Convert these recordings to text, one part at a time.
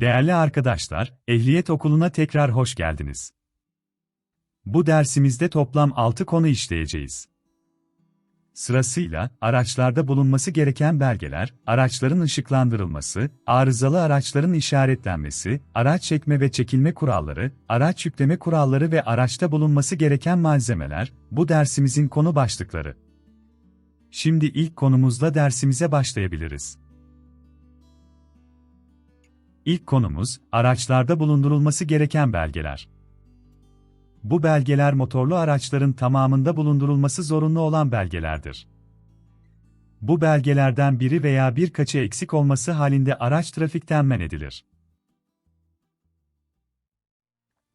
Değerli arkadaşlar, Ehliyet Okulu'na tekrar hoş geldiniz. Bu dersimizde toplam 6 konu işleyeceğiz. Sırasıyla, araçlarda bulunması gereken belgeler, araçların ışıklandırılması, arızalı araçların işaretlenmesi, araç çekme ve çekilme kuralları, araç yükleme kuralları ve araçta bulunması gereken malzemeler, bu dersimizin konu başlıkları. Şimdi ilk konumuzla dersimize başlayabiliriz. İlk konumuz, araçlarda bulundurulması gereken belgeler. Bu belgeler motorlu araçların tamamında bulundurulması zorunlu olan belgelerdir. Bu belgelerden biri veya birkaçı eksik olması halinde araç trafikten men edilir.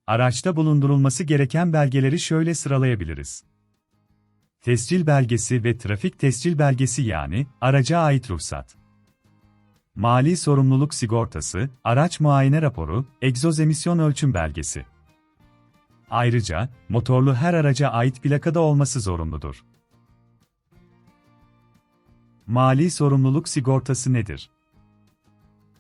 Araçta bulundurulması gereken belgeleri şöyle sıralayabiliriz. Tescil belgesi ve trafik tescil belgesi yani araca ait ruhsat. Mali sorumluluk sigortası, araç muayene raporu, egzoz emisyon ölçüm belgesi. Ayrıca, motorlu her araca ait plakada olması zorunludur. Mali sorumluluk sigortası nedir?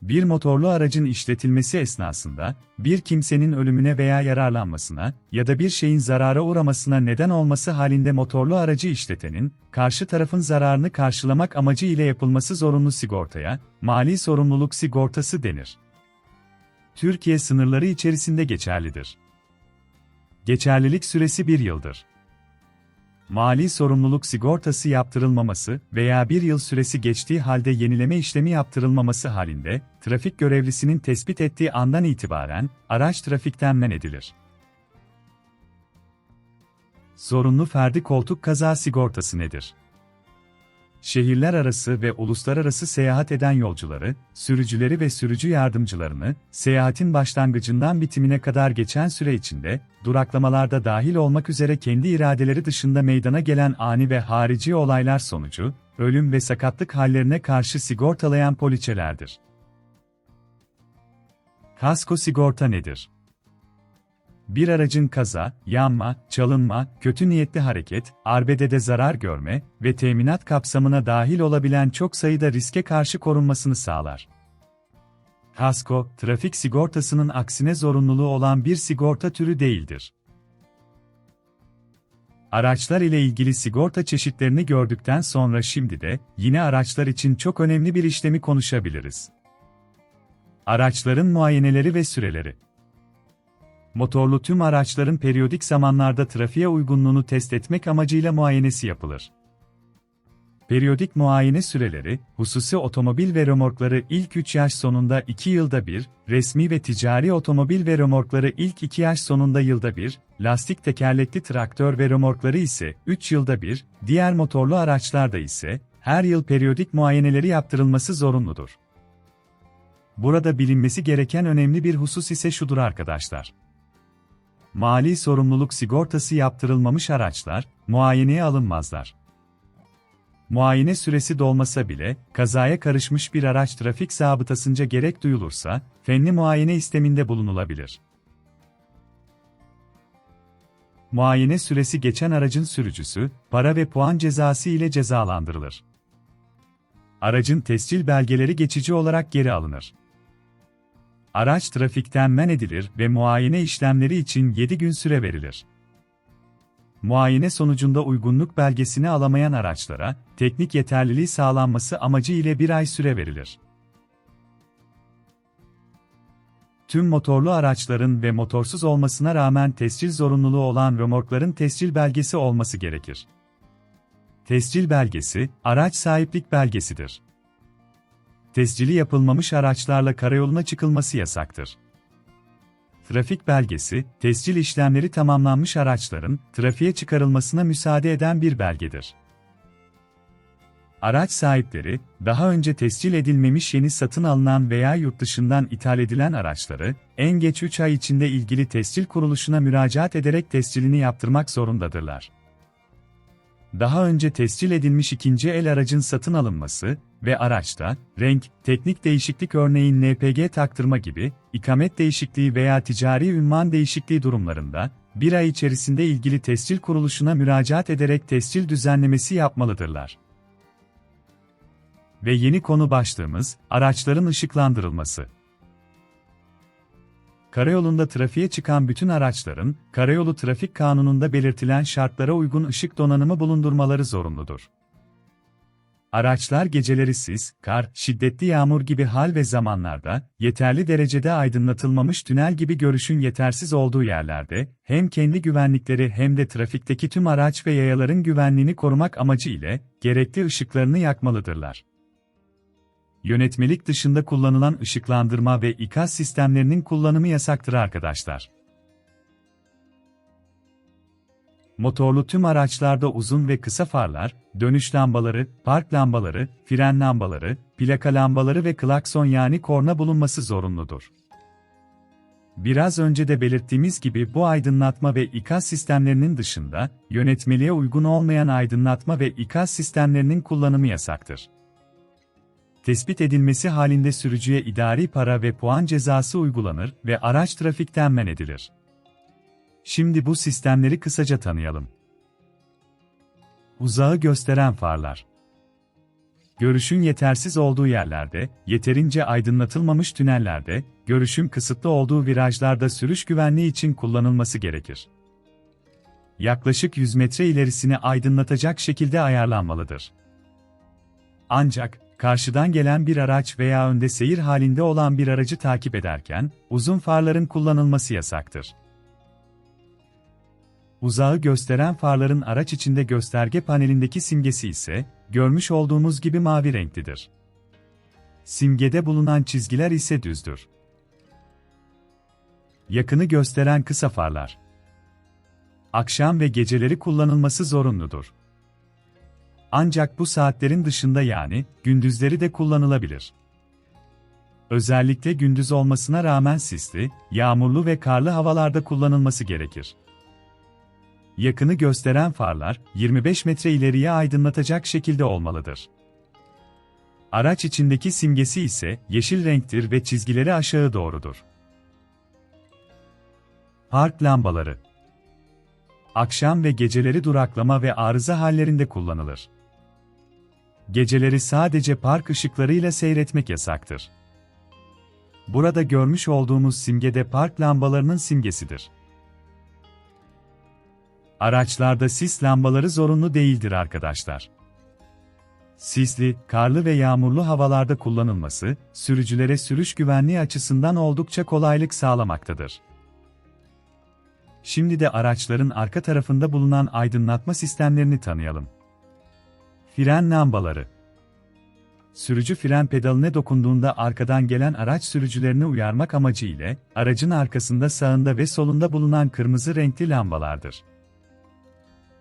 Bir motorlu aracın işletilmesi esnasında, bir kimsenin ölümüne veya yararlanmasına ya da bir şeyin zarara uğramasına neden olması halinde motorlu aracı işletenin, karşı tarafın zararını karşılamak amacı ile yapılması zorunlu sigortaya, mali sorumluluk sigortası denir. Türkiye sınırları içerisinde geçerlidir. Geçerlilik süresi bir yıldır mali sorumluluk sigortası yaptırılmaması veya bir yıl süresi geçtiği halde yenileme işlemi yaptırılmaması halinde, trafik görevlisinin tespit ettiği andan itibaren, araç trafikten men edilir. Zorunlu ferdi koltuk kaza sigortası nedir? Şehirler arası ve uluslararası seyahat eden yolcuları, sürücüleri ve sürücü yardımcılarını, seyahatin başlangıcından bitimine kadar geçen süre içinde, duraklamalarda dahil olmak üzere kendi iradeleri dışında meydana gelen ani ve harici olaylar sonucu, ölüm ve sakatlık hallerine karşı sigortalayan poliçelerdir. Kasko sigorta nedir? Bir aracın kaza, yanma, çalınma, kötü niyetli hareket, arbedede zarar görme ve teminat kapsamına dahil olabilen çok sayıda riske karşı korunmasını sağlar. Kasko, trafik sigortasının aksine zorunluluğu olan bir sigorta türü değildir. Araçlar ile ilgili sigorta çeşitlerini gördükten sonra şimdi de, yine araçlar için çok önemli bir işlemi konuşabiliriz. Araçların muayeneleri ve süreleri motorlu tüm araçların periyodik zamanlarda trafiğe uygunluğunu test etmek amacıyla muayenesi yapılır. Periyodik muayene süreleri, hususi otomobil ve römorkları ilk 3 yaş sonunda 2 yılda bir, resmi ve ticari otomobil ve römorkları ilk 2 yaş sonunda yılda bir, lastik tekerlekli traktör ve römorkları ise 3 yılda bir, diğer motorlu araçlarda ise her yıl periyodik muayeneleri yaptırılması zorunludur. Burada bilinmesi gereken önemli bir husus ise şudur arkadaşlar mali sorumluluk sigortası yaptırılmamış araçlar, muayeneye alınmazlar. Muayene süresi dolmasa bile, kazaya karışmış bir araç trafik zabıtasınca gerek duyulursa, fenli muayene isteminde bulunulabilir. Muayene süresi geçen aracın sürücüsü, para ve puan cezası ile cezalandırılır. Aracın tescil belgeleri geçici olarak geri alınır araç trafikten men edilir ve muayene işlemleri için 7 gün süre verilir. Muayene sonucunda uygunluk belgesini alamayan araçlara, teknik yeterliliği sağlanması amacı ile bir ay süre verilir. Tüm motorlu araçların ve motorsuz olmasına rağmen tescil zorunluluğu olan römorkların tescil belgesi olması gerekir. Tescil belgesi, araç sahiplik belgesidir tescili yapılmamış araçlarla karayoluna çıkılması yasaktır. Trafik belgesi, tescil işlemleri tamamlanmış araçların trafiğe çıkarılmasına müsaade eden bir belgedir. Araç sahipleri, daha önce tescil edilmemiş yeni satın alınan veya yurt dışından ithal edilen araçları, en geç 3 ay içinde ilgili tescil kuruluşuna müracaat ederek tescilini yaptırmak zorundadırlar daha önce tescil edilmiş ikinci el aracın satın alınması ve araçta, renk, teknik değişiklik örneğin NPG taktırma gibi, ikamet değişikliği veya ticari ünvan değişikliği durumlarında, bir ay içerisinde ilgili tescil kuruluşuna müracaat ederek tescil düzenlemesi yapmalıdırlar. Ve yeni konu başlığımız, araçların ışıklandırılması. karayolunda trafiğe çıkan bütün araçların, Karayolu Trafik Kanunu'nda belirtilen şartlara uygun ışık donanımı bulundurmaları zorunludur. Araçlar geceleri sis, kar, şiddetli yağmur gibi hal ve zamanlarda, yeterli derecede aydınlatılmamış tünel gibi görüşün yetersiz olduğu yerlerde, hem kendi güvenlikleri hem de trafikteki tüm araç ve yayaların güvenliğini korumak amacı ile, gerekli ışıklarını yakmalıdırlar. Yönetmelik dışında kullanılan ışıklandırma ve ikaz sistemlerinin kullanımı yasaktır arkadaşlar. Motorlu tüm araçlarda uzun ve kısa farlar, dönüş lambaları, park lambaları, fren lambaları, plaka lambaları ve klakson yani korna bulunması zorunludur. Biraz önce de belirttiğimiz gibi bu aydınlatma ve ikaz sistemlerinin dışında, yönetmeliğe uygun olmayan aydınlatma ve ikaz sistemlerinin kullanımı yasaktır. Tespit edilmesi halinde sürücüye idari para ve puan cezası uygulanır ve araç trafikten men edilir. Şimdi bu sistemleri kısaca tanıyalım. Uzağı gösteren farlar. Görüşün yetersiz olduğu yerlerde, yeterince aydınlatılmamış tünellerde, görüşün kısıtlı olduğu virajlarda sürüş güvenliği için kullanılması gerekir. Yaklaşık 100 metre ilerisini aydınlatacak şekilde ayarlanmalıdır. Ancak, karşıdan gelen bir araç veya önde seyir halinde olan bir aracı takip ederken, uzun farların kullanılması yasaktır. Uzağı gösteren farların araç içinde gösterge panelindeki simgesi ise, görmüş olduğumuz gibi mavi renklidir. Simgede bulunan çizgiler ise düzdür. Yakını gösteren kısa farlar. Akşam ve geceleri kullanılması zorunludur. Ancak bu saatlerin dışında yani, gündüzleri de kullanılabilir. Özellikle gündüz olmasına rağmen sisli, yağmurlu ve karlı havalarda kullanılması gerekir. Yakını gösteren farlar, 25 metre ileriye aydınlatacak şekilde olmalıdır. Araç içindeki simgesi ise yeşil renktir ve çizgileri aşağı doğrudur. Park lambaları Akşam ve geceleri duraklama ve arıza hallerinde kullanılır. Geceleri sadece park ışıklarıyla seyretmek yasaktır. Burada görmüş olduğumuz simge de park lambalarının simgesidir. Araçlarda sis lambaları zorunlu değildir arkadaşlar. Sisli, karlı ve yağmurlu havalarda kullanılması, sürücülere sürüş güvenliği açısından oldukça kolaylık sağlamaktadır. Şimdi de araçların arka tarafında bulunan aydınlatma sistemlerini tanıyalım. Fren lambaları Sürücü fren pedalına dokunduğunda arkadan gelen araç sürücülerini uyarmak amacı ile, aracın arkasında sağında ve solunda bulunan kırmızı renkli lambalardır.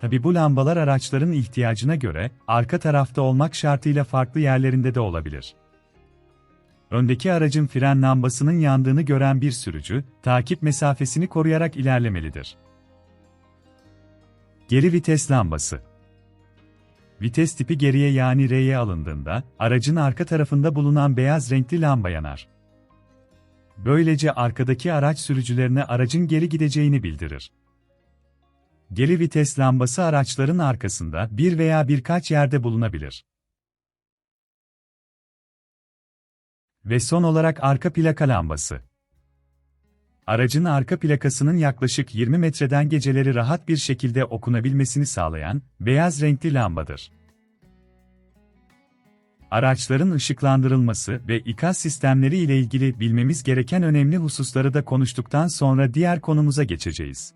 Tabi bu lambalar araçların ihtiyacına göre, arka tarafta olmak şartıyla farklı yerlerinde de olabilir. Öndeki aracın fren lambasının yandığını gören bir sürücü, takip mesafesini koruyarak ilerlemelidir. Geri vites lambası Vites tipi geriye yani R'ye alındığında, aracın arka tarafında bulunan beyaz renkli lamba yanar. Böylece arkadaki araç sürücülerine aracın geri gideceğini bildirir. Geri vites lambası araçların arkasında bir veya birkaç yerde bulunabilir. Ve son olarak arka plaka lambası. Aracın arka plakasının yaklaşık 20 metreden geceleri rahat bir şekilde okunabilmesini sağlayan beyaz renkli lambadır. Araçların ışıklandırılması ve ikaz sistemleri ile ilgili bilmemiz gereken önemli hususları da konuştuktan sonra diğer konumuza geçeceğiz.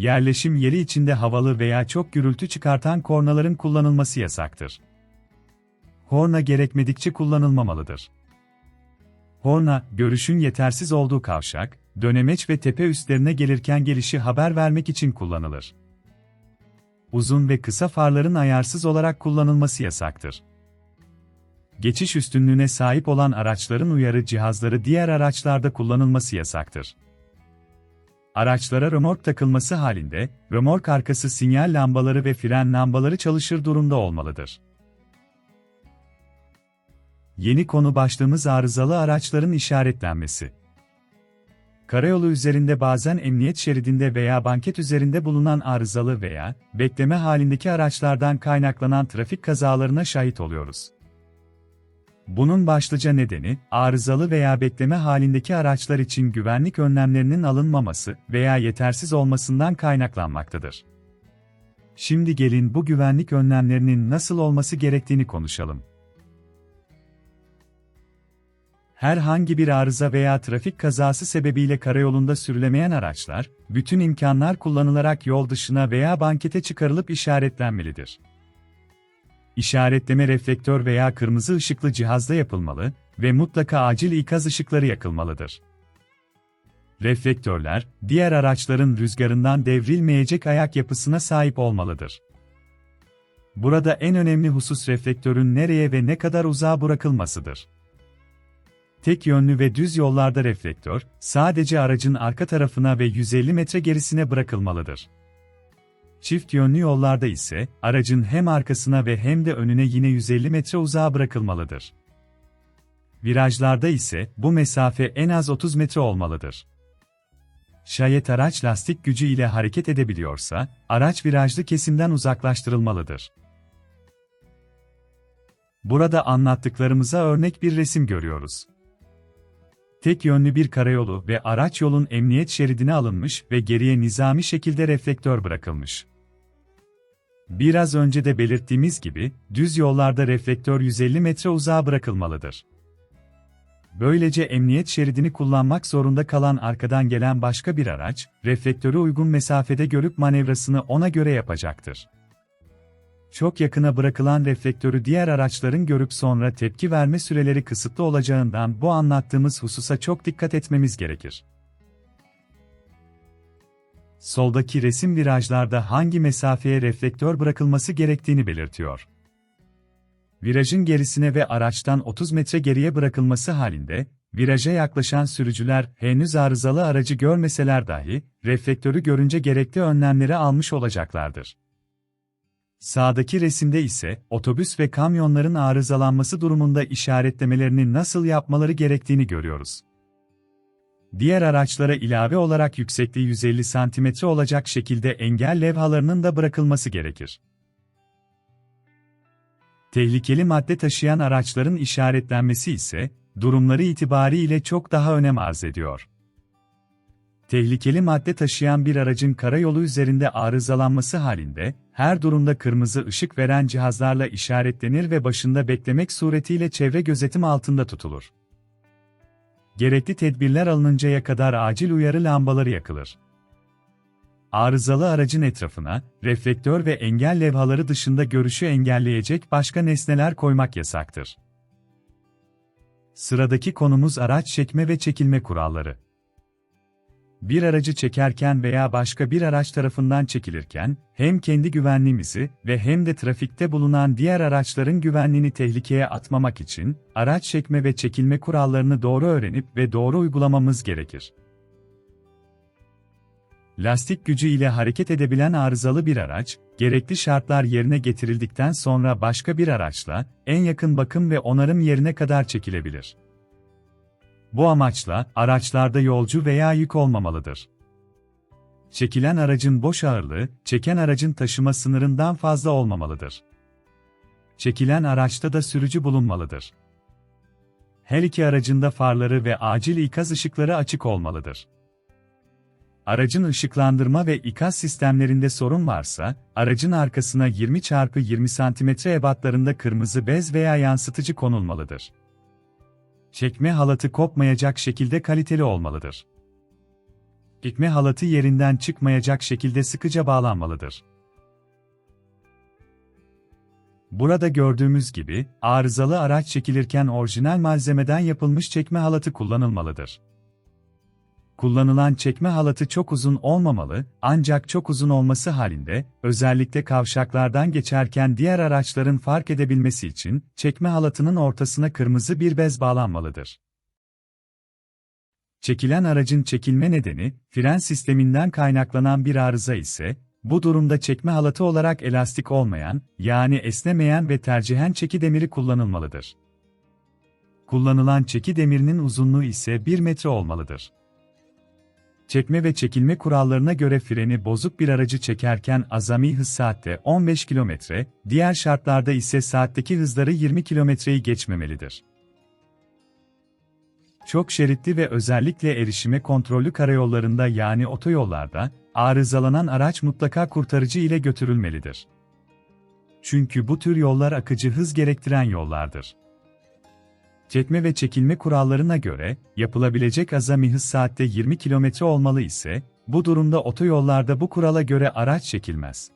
Yerleşim yeri içinde havalı veya çok gürültü çıkartan kornaların kullanılması yasaktır. Korna gerekmedikçe kullanılmamalıdır. Horna, görüşün yetersiz olduğu kavşak, dönemeç ve tepe üstlerine gelirken gelişi haber vermek için kullanılır. Uzun ve kısa farların ayarsız olarak kullanılması yasaktır. Geçiş üstünlüğüne sahip olan araçların uyarı cihazları diğer araçlarda kullanılması yasaktır. Araçlara römork takılması halinde, römork arkası sinyal lambaları ve fren lambaları çalışır durumda olmalıdır. Yeni konu başlığımız arızalı araçların işaretlenmesi. Karayolu üzerinde bazen emniyet şeridinde veya banket üzerinde bulunan arızalı veya bekleme halindeki araçlardan kaynaklanan trafik kazalarına şahit oluyoruz. Bunun başlıca nedeni, arızalı veya bekleme halindeki araçlar için güvenlik önlemlerinin alınmaması veya yetersiz olmasından kaynaklanmaktadır. Şimdi gelin bu güvenlik önlemlerinin nasıl olması gerektiğini konuşalım. Herhangi bir arıza veya trafik kazası sebebiyle karayolunda sürülemeyen araçlar, bütün imkanlar kullanılarak yol dışına veya bankete çıkarılıp işaretlenmelidir. İşaretleme reflektör veya kırmızı ışıklı cihazda yapılmalı ve mutlaka acil ikaz ışıkları yakılmalıdır. Reflektörler, diğer araçların rüzgarından devrilmeyecek ayak yapısına sahip olmalıdır. Burada en önemli husus reflektörün nereye ve ne kadar uzağa bırakılmasıdır. Tek yönlü ve düz yollarda reflektör, sadece aracın arka tarafına ve 150 metre gerisine bırakılmalıdır. Çift yönlü yollarda ise, aracın hem arkasına ve hem de önüne yine 150 metre uzağa bırakılmalıdır. Virajlarda ise, bu mesafe en az 30 metre olmalıdır. Şayet araç lastik gücü ile hareket edebiliyorsa, araç virajlı kesimden uzaklaştırılmalıdır. Burada anlattıklarımıza örnek bir resim görüyoruz. Tek yönlü bir karayolu ve araç yolun emniyet şeridine alınmış ve geriye nizami şekilde reflektör bırakılmış. Biraz önce de belirttiğimiz gibi, düz yollarda reflektör 150 metre uzağa bırakılmalıdır. Böylece emniyet şeridini kullanmak zorunda kalan arkadan gelen başka bir araç, reflektörü uygun mesafede görüp manevrasını ona göre yapacaktır. Çok yakına bırakılan reflektörü diğer araçların görüp sonra tepki verme süreleri kısıtlı olacağından bu anlattığımız hususa çok dikkat etmemiz gerekir. Soldaki resim virajlarda hangi mesafeye reflektör bırakılması gerektiğini belirtiyor. Virajın gerisine ve araçtan 30 metre geriye bırakılması halinde, viraja yaklaşan sürücüler henüz arızalı aracı görmeseler dahi, reflektörü görünce gerekli önlemleri almış olacaklardır. Sağdaki resimde ise, otobüs ve kamyonların arızalanması durumunda işaretlemelerini nasıl yapmaları gerektiğini görüyoruz. Diğer araçlara ilave olarak yüksekliği 150 cm olacak şekilde engel levhalarının da bırakılması gerekir. Tehlikeli madde taşıyan araçların işaretlenmesi ise, durumları itibariyle çok daha önem arz ediyor. Tehlikeli madde taşıyan bir aracın karayolu üzerinde arızalanması halinde, her durumda kırmızı ışık veren cihazlarla işaretlenir ve başında beklemek suretiyle çevre gözetim altında tutulur. Gerekli tedbirler alınıncaya kadar acil uyarı lambaları yakılır. Arızalı aracın etrafına, reflektör ve engel levhaları dışında görüşü engelleyecek başka nesneler koymak yasaktır. Sıradaki konumuz araç çekme ve çekilme kuralları. Bir aracı çekerken veya başka bir araç tarafından çekilirken, hem kendi güvenliğimizi ve hem de trafikte bulunan diğer araçların güvenliğini tehlikeye atmamak için, araç çekme ve çekilme kurallarını doğru öğrenip ve doğru uygulamamız gerekir. Lastik gücü ile hareket edebilen arızalı bir araç, gerekli şartlar yerine getirildikten sonra başka bir araçla, en yakın bakım ve onarım yerine kadar çekilebilir. Bu amaçla, araçlarda yolcu veya yük olmamalıdır. Çekilen aracın boş ağırlığı, çeken aracın taşıma sınırından fazla olmamalıdır. Çekilen araçta da sürücü bulunmalıdır. Her iki aracın da farları ve acil ikaz ışıkları açık olmalıdır. Aracın ışıklandırma ve ikaz sistemlerinde sorun varsa, aracın arkasına 20 x 20 cm ebatlarında kırmızı bez veya yansıtıcı konulmalıdır. Çekme halatı kopmayacak şekilde kaliteli olmalıdır. Çekme halatı yerinden çıkmayacak şekilde sıkıca bağlanmalıdır. Burada gördüğümüz gibi, arızalı araç çekilirken orijinal malzemeden yapılmış çekme halatı kullanılmalıdır. Kullanılan çekme halatı çok uzun olmamalı, ancak çok uzun olması halinde, özellikle kavşaklardan geçerken diğer araçların fark edebilmesi için, çekme halatının ortasına kırmızı bir bez bağlanmalıdır. Çekilen aracın çekilme nedeni, fren sisteminden kaynaklanan bir arıza ise, bu durumda çekme halatı olarak elastik olmayan, yani esnemeyen ve tercihen çeki demiri kullanılmalıdır. Kullanılan çeki demirinin uzunluğu ise 1 metre olmalıdır. Çekme ve çekilme kurallarına göre freni bozuk bir aracı çekerken azami hız saatte 15 km, diğer şartlarda ise saatteki hızları 20 kilometreyi geçmemelidir. Çok şeritli ve özellikle erişime kontrollü karayollarında yani otoyollarda, arızalanan araç mutlaka kurtarıcı ile götürülmelidir. Çünkü bu tür yollar akıcı hız gerektiren yollardır. Çekme ve çekilme kurallarına göre, yapılabilecek azami hız saatte 20 km olmalı ise, bu durumda otoyollarda bu kurala göre araç çekilmez.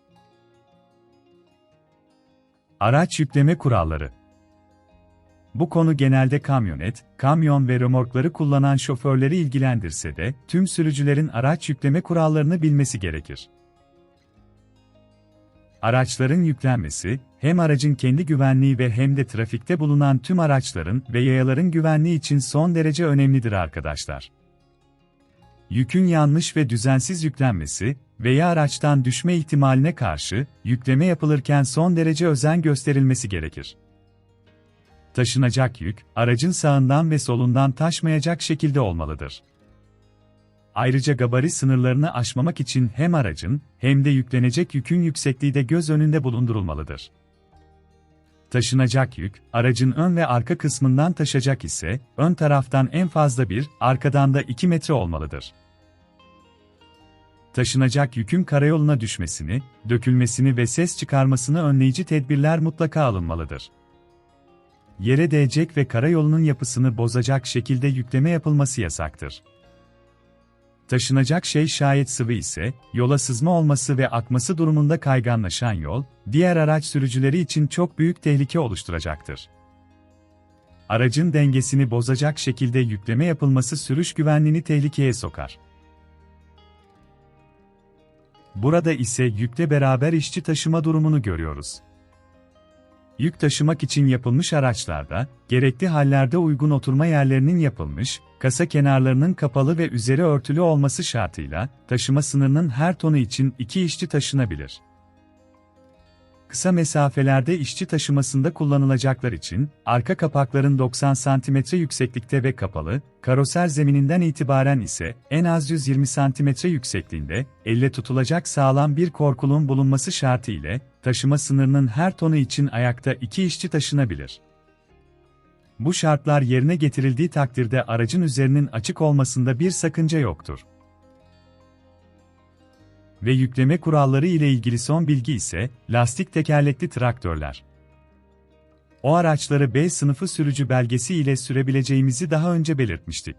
Araç yükleme kuralları Bu konu genelde kamyonet, kamyon ve römorkları kullanan şoförleri ilgilendirse de, tüm sürücülerin araç yükleme kurallarını bilmesi gerekir. Araçların yüklenmesi, hem aracın kendi güvenliği ve hem de trafikte bulunan tüm araçların ve yayaların güvenliği için son derece önemlidir arkadaşlar. Yükün yanlış ve düzensiz yüklenmesi veya araçtan düşme ihtimaline karşı yükleme yapılırken son derece özen gösterilmesi gerekir. Taşınacak yük, aracın sağından ve solundan taşmayacak şekilde olmalıdır. Ayrıca gabari sınırlarını aşmamak için hem aracın hem de yüklenecek yükün yüksekliği de göz önünde bulundurulmalıdır. Taşınacak yük, aracın ön ve arka kısmından taşacak ise, ön taraftan en fazla 1, arkadan da 2 metre olmalıdır. Taşınacak yükün karayoluna düşmesini, dökülmesini ve ses çıkarmasını önleyici tedbirler mutlaka alınmalıdır. Yere değecek ve karayolunun yapısını bozacak şekilde yükleme yapılması yasaktır. Taşınacak şey şayet sıvı ise, yola sızma olması ve akması durumunda kayganlaşan yol, diğer araç sürücüleri için çok büyük tehlike oluşturacaktır. Aracın dengesini bozacak şekilde yükleme yapılması sürüş güvenliğini tehlikeye sokar. Burada ise yükle beraber işçi taşıma durumunu görüyoruz. Yük taşımak için yapılmış araçlarda, gerekli hallerde uygun oturma yerlerinin yapılmış, kasa kenarlarının kapalı ve üzeri örtülü olması şartıyla, taşıma sınırının her tonu için iki işçi taşınabilir. Kısa mesafelerde işçi taşımasında kullanılacaklar için, arka kapakların 90 cm yükseklikte ve kapalı, karoser zemininden itibaren ise en az 120 cm yüksekliğinde, elle tutulacak sağlam bir korkulun bulunması şartı ile, taşıma sınırının her tonu için ayakta iki işçi taşınabilir. Bu şartlar yerine getirildiği takdirde aracın üzerinin açık olmasında bir sakınca yoktur ve yükleme kuralları ile ilgili son bilgi ise lastik tekerlekli traktörler. O araçları B sınıfı sürücü belgesi ile sürebileceğimizi daha önce belirtmiştik.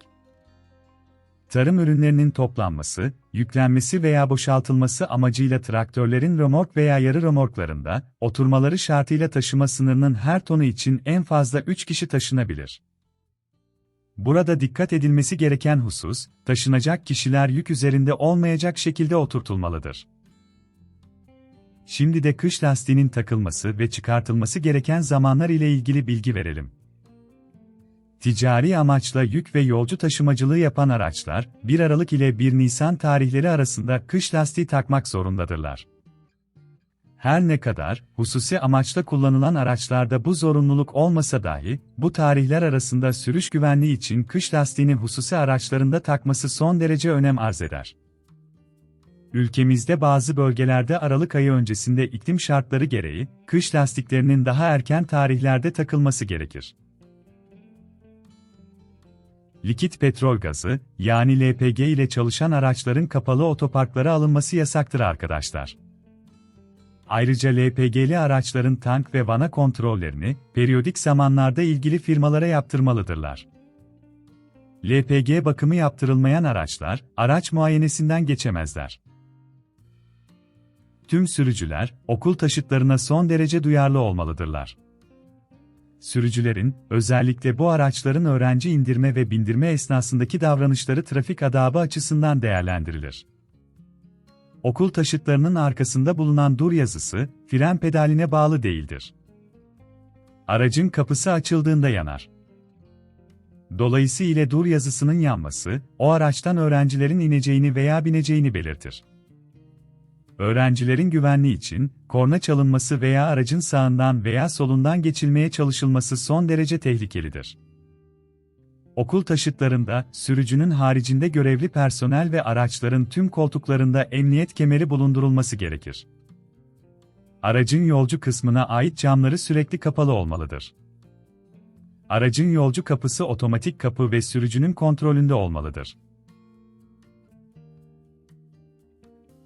Tarım ürünlerinin toplanması, yüklenmesi veya boşaltılması amacıyla traktörlerin römork veya yarı römorklarında, oturmaları şartıyla taşıma sınırının her tonu için en fazla 3 kişi taşınabilir. Burada dikkat edilmesi gereken husus, taşınacak kişiler yük üzerinde olmayacak şekilde oturtulmalıdır. Şimdi de kış lastiğinin takılması ve çıkartılması gereken zamanlar ile ilgili bilgi verelim. Ticari amaçla yük ve yolcu taşımacılığı yapan araçlar, 1 Aralık ile 1 Nisan tarihleri arasında kış lastiği takmak zorundadırlar. Her ne kadar, hususi amaçla kullanılan araçlarda bu zorunluluk olmasa dahi, bu tarihler arasında sürüş güvenliği için kış lastiğini hususi araçlarında takması son derece önem arz eder. Ülkemizde bazı bölgelerde Aralık ayı öncesinde iklim şartları gereği, kış lastiklerinin daha erken tarihlerde takılması gerekir. Likit petrol gazı, yani LPG ile çalışan araçların kapalı otoparklara alınması yasaktır arkadaşlar. Ayrıca LPG'li araçların tank ve vana kontrollerini, periyodik zamanlarda ilgili firmalara yaptırmalıdırlar. LPG bakımı yaptırılmayan araçlar, araç muayenesinden geçemezler. Tüm sürücüler, okul taşıtlarına son derece duyarlı olmalıdırlar. Sürücülerin, özellikle bu araçların öğrenci indirme ve bindirme esnasındaki davranışları trafik adabı açısından değerlendirilir. Okul taşıtlarının arkasında bulunan dur yazısı, fren pedaline bağlı değildir. Aracın kapısı açıldığında yanar. Dolayısıyla dur yazısının yanması, o araçtan öğrencilerin ineceğini veya bineceğini belirtir. Öğrencilerin güvenliği için, korna çalınması veya aracın sağından veya solundan geçilmeye çalışılması son derece tehlikelidir. Okul taşıtlarında, sürücünün haricinde görevli personel ve araçların tüm koltuklarında emniyet kemeri bulundurulması gerekir. Aracın yolcu kısmına ait camları sürekli kapalı olmalıdır. Aracın yolcu kapısı otomatik kapı ve sürücünün kontrolünde olmalıdır.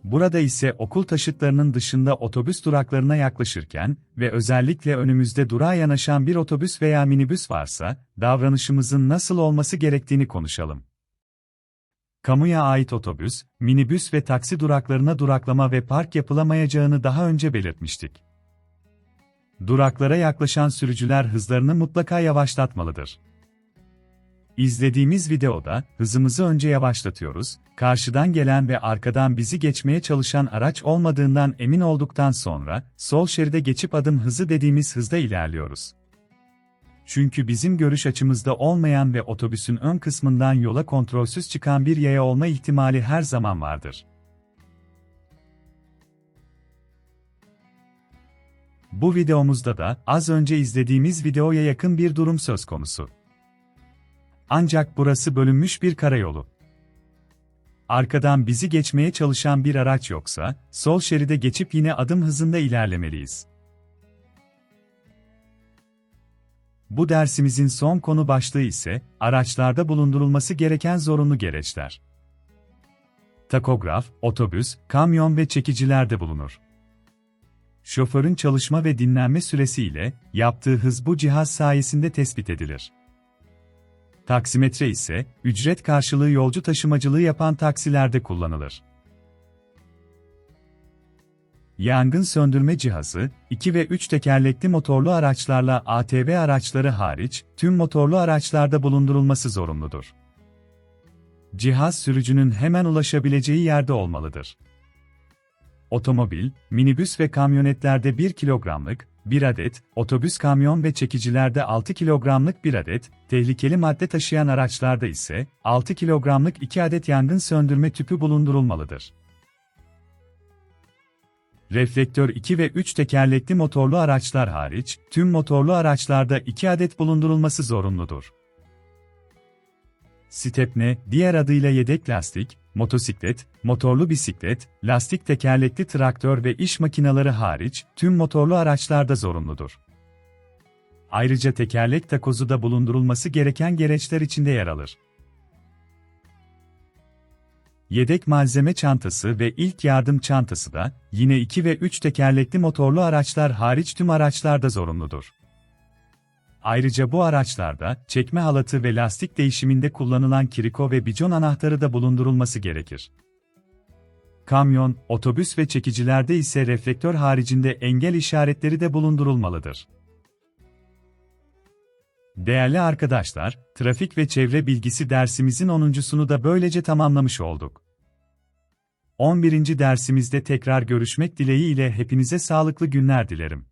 Burada ise okul taşıtlarının dışında otobüs duraklarına yaklaşırken ve özellikle önümüzde durağa yanaşan bir otobüs veya minibüs varsa, davranışımızın nasıl olması gerektiğini konuşalım. Kamuya ait otobüs, minibüs ve taksi duraklarına duraklama ve park yapılamayacağını daha önce belirtmiştik. Duraklara yaklaşan sürücüler hızlarını mutlaka yavaşlatmalıdır. İzlediğimiz videoda hızımızı önce yavaşlatıyoruz, karşıdan gelen ve arkadan bizi geçmeye çalışan araç olmadığından emin olduktan sonra sol şeride geçip adım hızı dediğimiz hızda ilerliyoruz. Çünkü bizim görüş açımızda olmayan ve otobüsün ön kısmından yola kontrolsüz çıkan bir yaya olma ihtimali her zaman vardır. Bu videomuzda da az önce izlediğimiz videoya yakın bir durum söz konusu. Ancak burası bölünmüş bir karayolu. Arkadan bizi geçmeye çalışan bir araç yoksa, sol şeride geçip yine adım hızında ilerlemeliyiz. Bu dersimizin son konu başlığı ise, araçlarda bulundurulması gereken zorunlu gereçler. Takograf, otobüs, kamyon ve çekicilerde bulunur. Şoförün çalışma ve dinlenme süresi ile yaptığı hız bu cihaz sayesinde tespit edilir. Taksimetre ise, ücret karşılığı yolcu taşımacılığı yapan taksilerde kullanılır. Yangın söndürme cihazı, 2 ve 3 tekerlekli motorlu araçlarla ATV araçları hariç, tüm motorlu araçlarda bulundurulması zorunludur. Cihaz sürücünün hemen ulaşabileceği yerde olmalıdır. Otomobil, minibüs ve kamyonetlerde 1 kilogramlık, 1 adet, otobüs kamyon ve çekicilerde 6 kilogramlık 1 adet, tehlikeli madde taşıyan araçlarda ise 6 kilogramlık 2 adet yangın söndürme tüpü bulundurulmalıdır. Reflektör 2 ve 3 tekerlekli motorlu araçlar hariç, tüm motorlu araçlarda 2 adet bulundurulması zorunludur. Stepne, diğer adıyla yedek lastik, motosiklet, motorlu bisiklet, lastik tekerlekli traktör ve iş makineleri hariç tüm motorlu araçlarda zorunludur. Ayrıca tekerlek takozu da bulundurulması gereken gereçler içinde yer alır. Yedek malzeme çantası ve ilk yardım çantası da yine 2 ve 3 tekerlekli motorlu araçlar hariç tüm araçlarda zorunludur. Ayrıca bu araçlarda çekme halatı ve lastik değişiminde kullanılan kiriko ve bicon anahtarı da bulundurulması gerekir. Kamyon, otobüs ve çekicilerde ise reflektör haricinde engel işaretleri de bulundurulmalıdır. Değerli arkadaşlar, trafik ve çevre bilgisi dersimizin 10.sunu da böylece tamamlamış olduk. 11. dersimizde tekrar görüşmek dileğiyle hepinize sağlıklı günler dilerim.